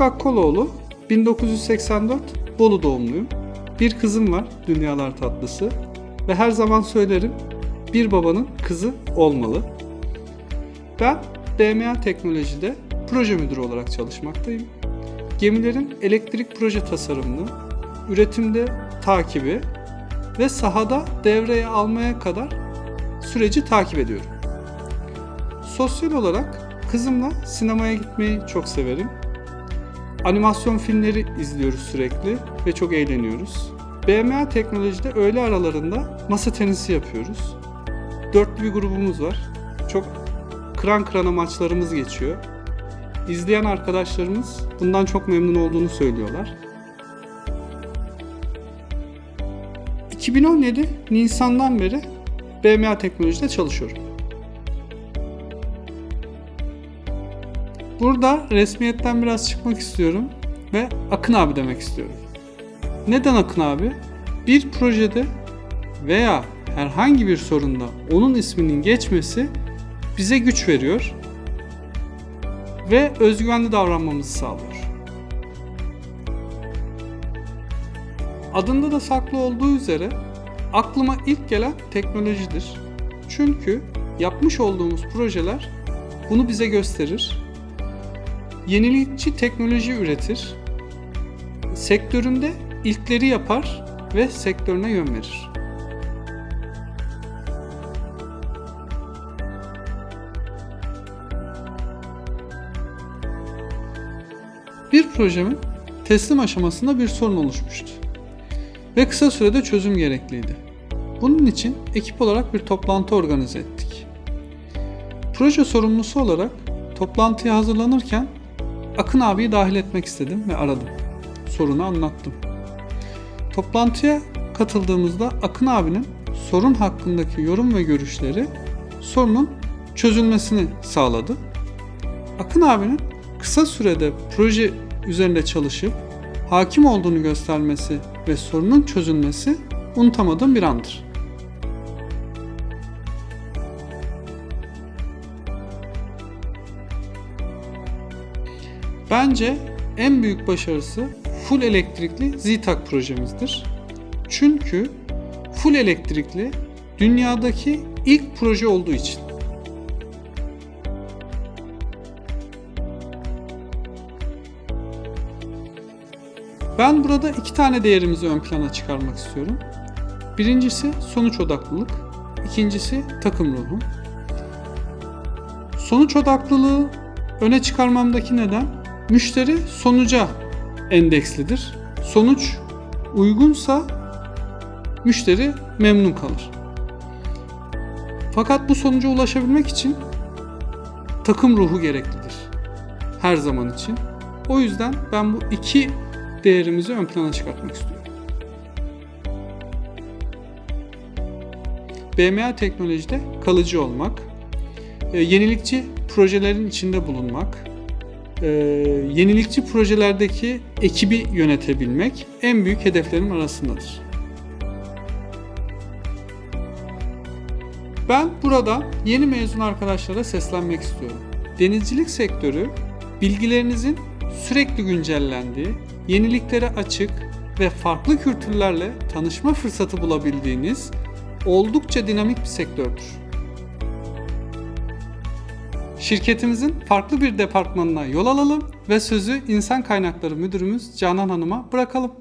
Ufuk Akkoloğlu, 1984 Bolu doğumluyum. Bir kızım var, dünyalar tatlısı. Ve her zaman söylerim, bir babanın kızı olmalı. Ben BMA Teknoloji'de proje müdürü olarak çalışmaktayım. Gemilerin elektrik proje tasarımını, üretimde takibi ve sahada devreye almaya kadar süreci takip ediyorum. Sosyal olarak kızımla sinemaya gitmeyi çok severim. Animasyon filmleri izliyoruz sürekli ve çok eğleniyoruz. BMA Teknoloji'de öğle aralarında masa tenisi yapıyoruz. Dörtlü bir grubumuz var. Çok kıran kırana maçlarımız geçiyor. İzleyen arkadaşlarımız bundan çok memnun olduğunu söylüyorlar. 2017 Nisan'dan beri BMA Teknoloji'de çalışıyorum. Burada resmiyetten biraz çıkmak istiyorum ve Akın abi demek istiyorum. Neden Akın abi? Bir projede veya herhangi bir sorunda onun isminin geçmesi bize güç veriyor ve özgüvenli davranmamızı sağlıyor. Adında da saklı olduğu üzere aklıma ilk gelen teknolojidir. Çünkü yapmış olduğumuz projeler bunu bize gösterir. Yenilikçi teknoloji üretir. Sektöründe ilkleri yapar ve sektörüne yön verir. Bir projemin teslim aşamasında bir sorun oluşmuştu ve kısa sürede çözüm gerekliydi. Bunun için ekip olarak bir toplantı organize ettik. Proje sorumlusu olarak toplantıya hazırlanırken Akın abiyi dahil etmek istedim ve aradım. Sorunu anlattım. Toplantıya katıldığımızda Akın abinin sorun hakkındaki yorum ve görüşleri sorunun çözülmesini sağladı. Akın abinin kısa sürede proje üzerinde çalışıp hakim olduğunu göstermesi ve sorunun çözülmesi unutamadığım bir andır. Bence en büyük başarısı full elektrikli ZTAC projemizdir. Çünkü full elektrikli dünyadaki ilk proje olduğu için. Ben burada iki tane değerimizi ön plana çıkarmak istiyorum. Birincisi sonuç odaklılık, ikincisi takım ruhu. Sonuç odaklılığı öne çıkarmamdaki neden müşteri sonuca endekslidir. Sonuç uygunsa müşteri memnun kalır. Fakat bu sonuca ulaşabilmek için takım ruhu gereklidir. Her zaman için. O yüzden ben bu iki değerimizi ön plana çıkartmak istiyorum. BMA teknolojide kalıcı olmak, e, yenilikçi projelerin içinde bulunmak, e, yenilikçi projelerdeki ekibi yönetebilmek en büyük hedeflerim arasındadır. Ben burada yeni mezun arkadaşlara seslenmek istiyorum. Denizcilik sektörü bilgilerinizin sürekli güncellendiği, yeniliklere açık ve farklı kültürlerle tanışma fırsatı bulabildiğiniz oldukça dinamik bir sektördür. Şirketimizin farklı bir departmanına yol alalım ve sözü İnsan Kaynakları Müdürümüz Canan Hanım'a bırakalım.